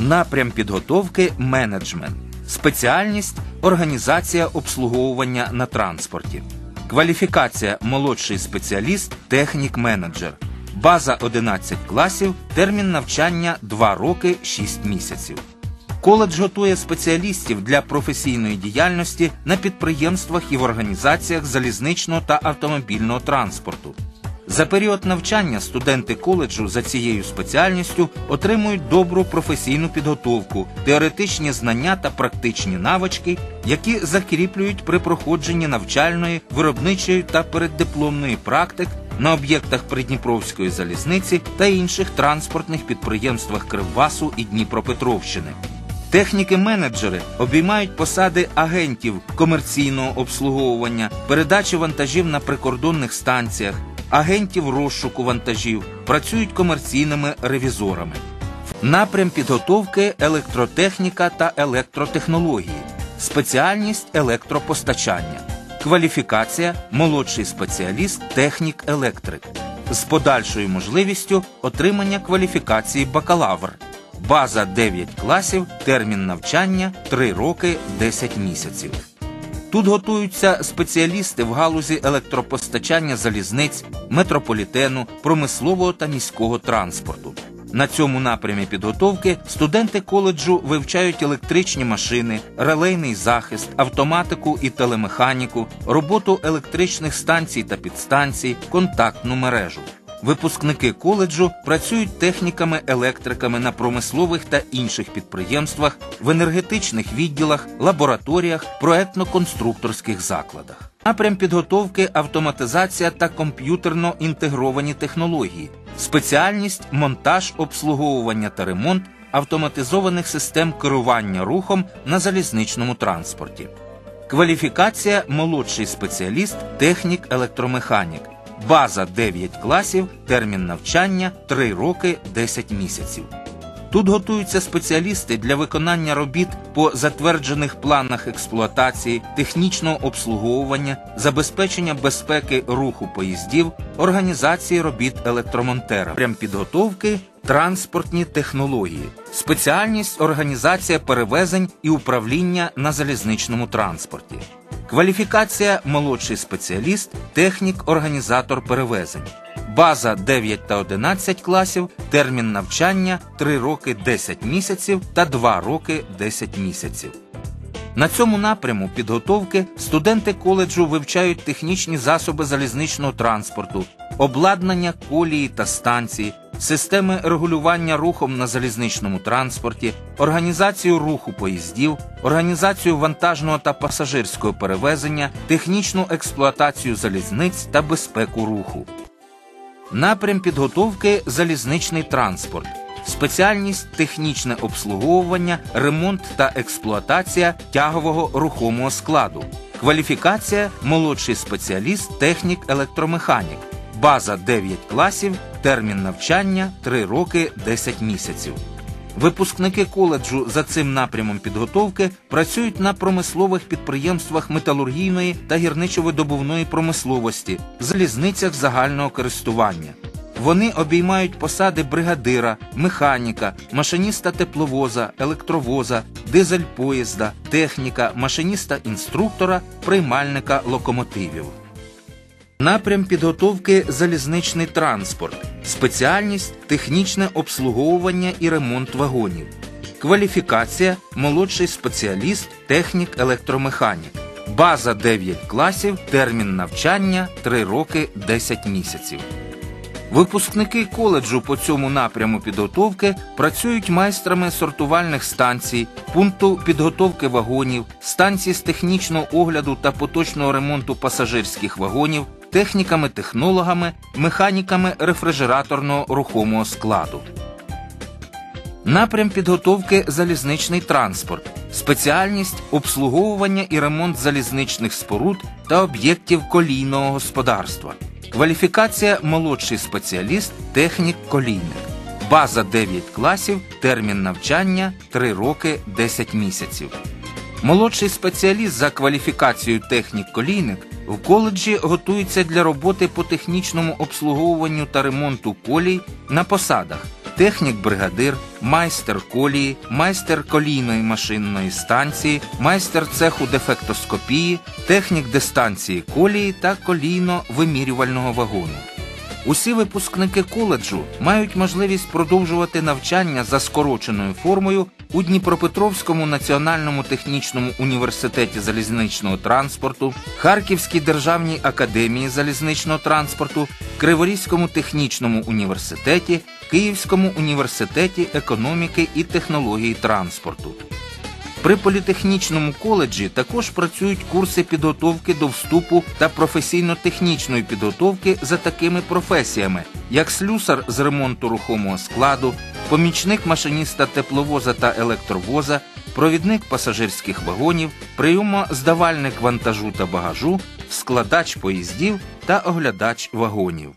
Напрям підготовки менеджмент. Спеціальність організація обслуговування на транспорті. Кваліфікація молодший спеціаліст, технік-менеджер. База 11 класів, термін навчання 2 роки 6 місяців. Коледж готує спеціалістів для професійної діяльності на підприємствах і в організаціях залізничного та автомобільного транспорту. За період навчання студенти коледжу за цією спеціальністю отримують добру професійну підготовку, теоретичні знання та практичні навички, які закріплюють при проходженні навчальної, виробничої та переддипломної практик на об'єктах Придніпровської залізниці та інших транспортних підприємствах Кривбасу і Дніпропетровщини. Техніки-менеджери обіймають посади агентів комерційного обслуговування, передачі вантажів на прикордонних станціях, агентів розшуку вантажів, працюють комерційними ревізорами. Напрям підготовки електротехніка та електротехнології, спеціальність електропостачання, кваліфікація молодший спеціаліст, технік-електрик з подальшою можливістю отримання кваліфікації бакалавр. База 9 класів, термін навчання 3 роки 10 місяців. Тут готуються спеціалісти в галузі електропостачання залізниць, метрополітену, промислового та міського транспорту. На цьому напрямі підготовки студенти коледжу вивчають електричні машини, релейний захист, автоматику і телемеханіку, роботу електричних станцій та підстанцій, контактну мережу. Випускники коледжу працюють техніками-електриками на промислових та інших підприємствах, в енергетичних відділах, лабораторіях, проектно-конструкторських закладах. Напрям підготовки автоматизація та комп'ютерно інтегровані технології, спеціальність монтаж, обслуговування та ремонт автоматизованих систем керування рухом на залізничному транспорті. Кваліфікація молодший спеціаліст, технік електромеханік. База 9 класів, термін навчання 3 роки 10 місяців. Тут готуються спеціалісти для виконання робіт по затверджених планах експлуатації, технічного обслуговування, забезпечення безпеки руху поїздів, організації робіт електромонтера, прям підготовки, транспортні технології, спеціальність організація перевезень і управління на залізничному транспорті. Кваліфікація молодший спеціаліст, технік, організатор перевезень. База 9 та 11 класів, термін навчання 3 роки 10 місяців та 2 роки 10 місяців. На цьому напряму підготовки студенти коледжу вивчають технічні засоби залізничного транспорту, обладнання колії та станції, системи регулювання рухом на залізничному транспорті, організацію руху поїздів, організацію вантажного та пасажирського перевезення, технічну експлуатацію залізниць та безпеку руху. Напрям підготовки залізничний транспорт. Спеціальність технічне обслуговування, ремонт та експлуатація тягового рухомого складу. Кваліфікація молодший спеціаліст, технік електромеханік. База 9 класів, термін навчання 3 роки 10 місяців. Випускники коледжу за цим напрямом підготовки працюють на промислових підприємствах металургійної та гірничо-видобувної промисловості, залізницях загального користування. Вони обіймають посади бригадира, механіка, машиніста тепловоза, електровоза, дизель-поїзда, техніка, машиніста-інструктора, приймальника локомотивів. Напрям підготовки залізничний транспорт, спеціальність технічне обслуговування і ремонт вагонів, кваліфікація молодший спеціаліст, технік електромеханік, база 9 класів, термін навчання 3 роки 10 місяців. Випускники коледжу по цьому напряму підготовки працюють майстрами сортувальних станцій, пункту підготовки вагонів, станцій з технічного огляду та поточного ремонту пасажирських вагонів, техніками-технологами, механіками рефрижераторного рухомого складу. Напрям підготовки залізничний транспорт, спеціальність обслуговування і ремонт залізничних споруд та об'єктів колійного господарства. Кваліфікація молодший спеціаліст, технік колійник. База 9 класів, термін навчання 3 роки 10 місяців. Молодший спеціаліст за кваліфікацією технік-колійник в коледжі готується для роботи по технічному обслуговуванню та ремонту колій на посадах технік-бригадир, майстер колії, майстер колійної машинної станції, майстер цеху дефектоскопії, технік дистанції колії та колійно-вимірювального вагону. Усі випускники коледжу мають можливість продовжувати навчання за скороченою формою у Дніпропетровському національному технічному університеті залізничного транспорту, Харківській державній академії залізничного транспорту, Криворізькому технічному університеті, Київському університеті економіки і технології транспорту. При політехнічному коледжі також працюють курси підготовки до вступу та професійно-технічної підготовки за такими професіями, як слюсар з ремонту рухомого складу, помічник машиніста тепловоза та електровоза, провідник пасажирських вагонів, прийомоздавальник вантажу та багажу, складач поїздів та оглядач вагонів.